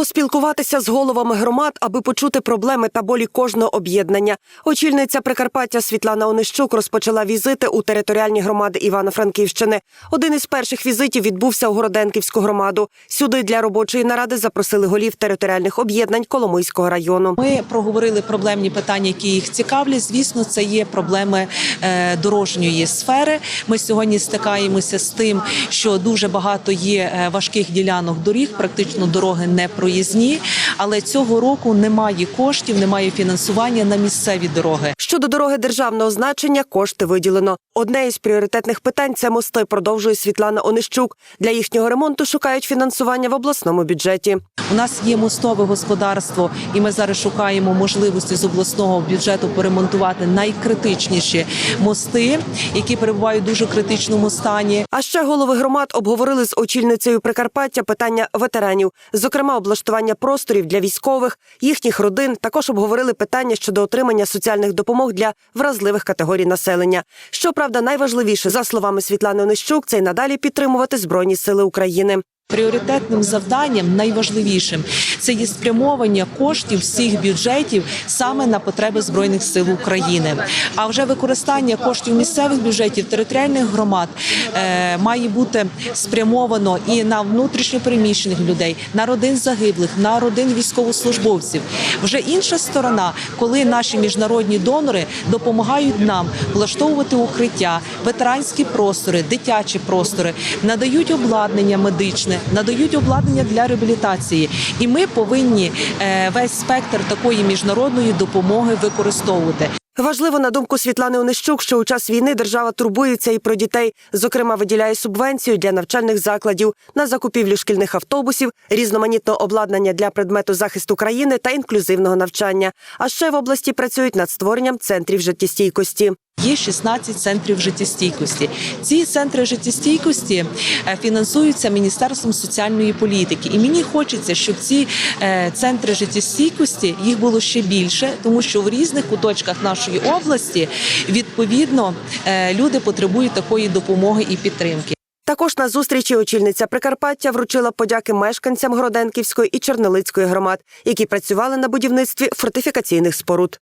Поспілкуватися з головами громад, аби почути проблеми та болі кожного об'єднання. Очільниця Прикарпаття Світлана Онищук розпочала візити у територіальні громади Івано-Франківщини. Один із перших візитів відбувся у Городенківську громаду. Сюди для робочої наради запросили голів територіальних об'єднань Коломийського району. Ми проговорили проблемні питання, які їх цікавлять. Звісно, це є проблеми е, дорожньої сфери. Ми сьогодні стикаємося з тим, що дуже багато є е, важких ділянок доріг, практично дороги не проїзні. Але цього року немає коштів, немає фінансування на місцеві дороги. Щодо дороги державного значення, кошти виділено. Одне із пріоритетних питань це мости, продовжує Світлана Онищук. Для їхнього ремонту шукають фінансування в обласному бюджеті. У нас є мостове господарство, і ми зараз шукаємо можливості з обласного бюджету поремонтувати найкритичніші мости, які перебувають в дуже критичному стані. А ще голови громад обговорили з очільницею Прикарпаття питання ветеранів, зокрема облаштування просторів для військових, їхніх родин. Також обговорили питання щодо отримання соціальних допомог для вразливих категорій населення. Щоправда, найважливіше за словами Світлани Онищук, це й надалі підтримувати збройні сили України. Пріоритетним завданням, найважливішим, це є спрямовання коштів всіх бюджетів саме на потреби збройних сил України. А вже використання коштів місцевих бюджетів територіальних громад е, має бути спрямовано і на внутрішньопереміщених людей, на родин загиблих, на родин військовослужбовців. Вже інша сторона, коли наші міжнародні донори допомагають нам влаштовувати укриття, ветеранські простори, дитячі простори, надають обладнання медичне, надають обладнання для реабілітації, і ми повинні е, весь спектр такої міжнародної допомоги використовувати. Важливо на думку Світлани Онищук, що у час війни держава турбується і про дітей, зокрема виділяє субвенцію для навчальних закладів на закупівлю шкільних автобусів, різноманітного обладнання для предмету захисту країни та інклюзивного навчання. А ще в області працюють над створенням центрів життєстійкості. Є 16 центрів життєстійкості. Ці центри життєстійкості е, фінансуються Міністерством соціальної політики. І мені хочеться, щоб ці е, центри життєстійкості їх було ще більше, тому що в різних куточках нашої області відповідно е, люди потребують такої допомоги і підтримки. Також на зустрічі очільниця Прикарпаття вручила подяки мешканцям Гроденківської і Чернолицької громад, які працювали на будівництві фортифікаційних споруд.